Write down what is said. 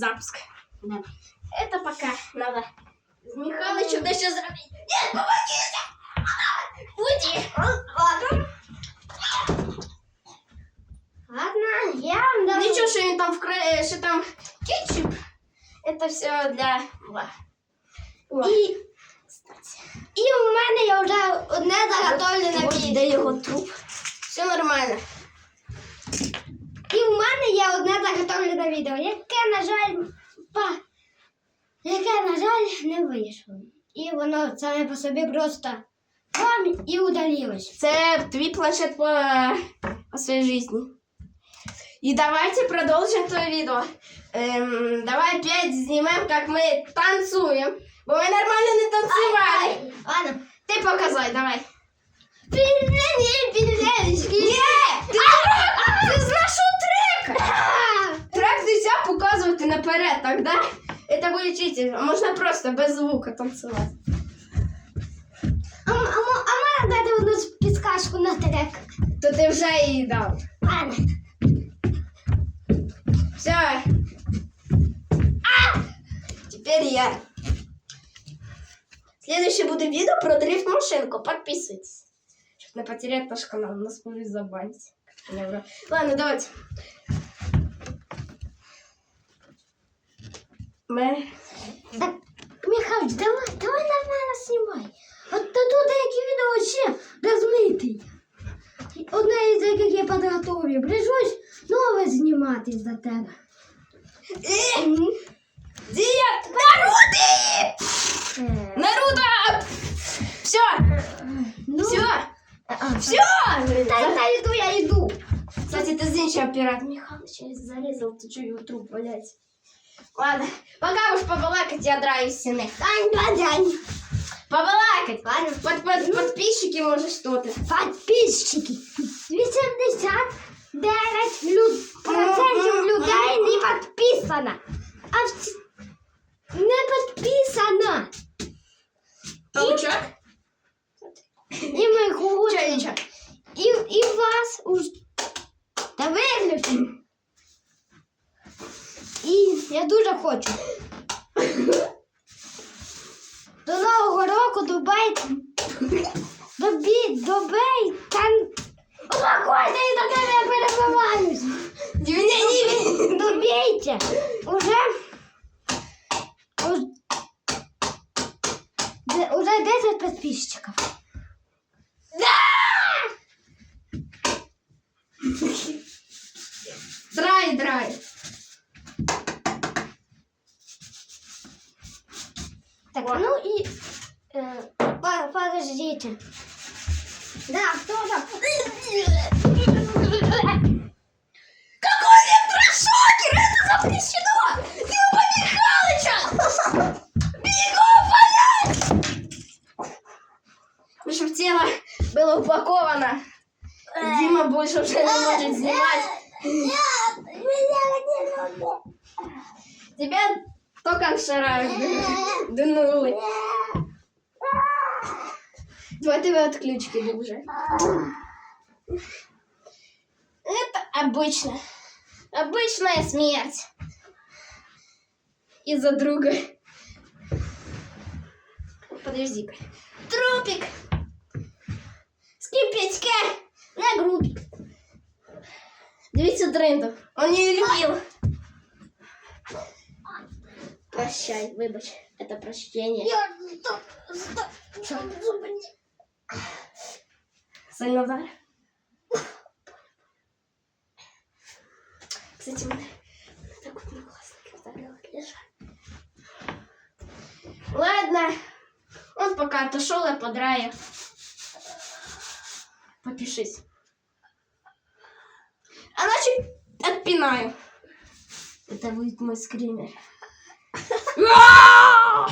запуск. Давай. Это пока надо с Михалычем да сейчас сделать. Нет, помогите! Уйди! Ладно. Ладно, я вам дам. Ничего, что він там вкра... що там кетчуп. Это все для... Ла. О. І, і у мене є вже одне заготовлене Ось відео. де його труп. Все нормально. є одне заготовлене відео, яке, на жаль, па, яке, на жаль, не вийшло. І воно саме по собі просто вам і удалилось. Це твій планшет по, по своей жизни. И давайте продолжим то видео. Эм, давай опять снимем, как мы танцуем. Бо мы нормально не танцевали. Ладно. Ты показай, давай. наперед, тогда это будет читер. Можно просто без звука танцевать. А, м- а, м- а можна дати одну підсказку на трек? То ти вже її дав. Ладно. Все. А! Теперь я. Следующее будет видео про дрифт машинку. Подписывайтесь. Чтобы не потерять наш канал. Нас может забанить. Невро. Ладно, давайте. Мы... Так, Михайлович, давай, давай нормально знімай. От тут деякі відео ще розмитий. Одне із яких я підготовлю. Прийшлось нове знімати за тебе. Э! Дед! Наруто! Е, Наруто! Все! Ну, Все! а, Все! Та, та йду, я йду. Кстати, ты зачем оператор Михалыч зарезал, ты что, его труп валять? Ладно, пока уж побалакать, я драю стены. Дань, дань, дань. Побалакать! Ладно. Под, под, подписчики, может, что-то. Підписчики. 89 люд... процентів людей не підписано. А всі... не підписано. Паучок? І ми Чё, хочемо. ничего? І, і вас уж... Та виключи. І я дуже хочу. До Нового року добайте. Добі, добей, там... Успокойся, і до тебе я перебиваюсь. Меня не Добейте. Уже... Уже 10 подписчиков. Драй, Так, ну и... э, по- подождите. Да, кто там? Какой электрошокер? Это запрещено! Люба Михалыча! Бегу, блядь! Чтобы тело было упаковано. Дима больше уже не может снимать. Нет, меня не любят. Тебя только вчера дынули. Давай тебе отключки уже. Это обычно. Обычная смерть. Из-за друга. Подожди-ка. Трупик. Скипетька. На группе. Дивіться тренду. Он її любил. Прощай, вибач. Это прощение. Сильно вдар. Кстати, мене так вот классненько вдарило. Лежа. Ладно. Он пока отошел, я подраю. Попишись. А значит, отпинаю. Это будет мой скример. А!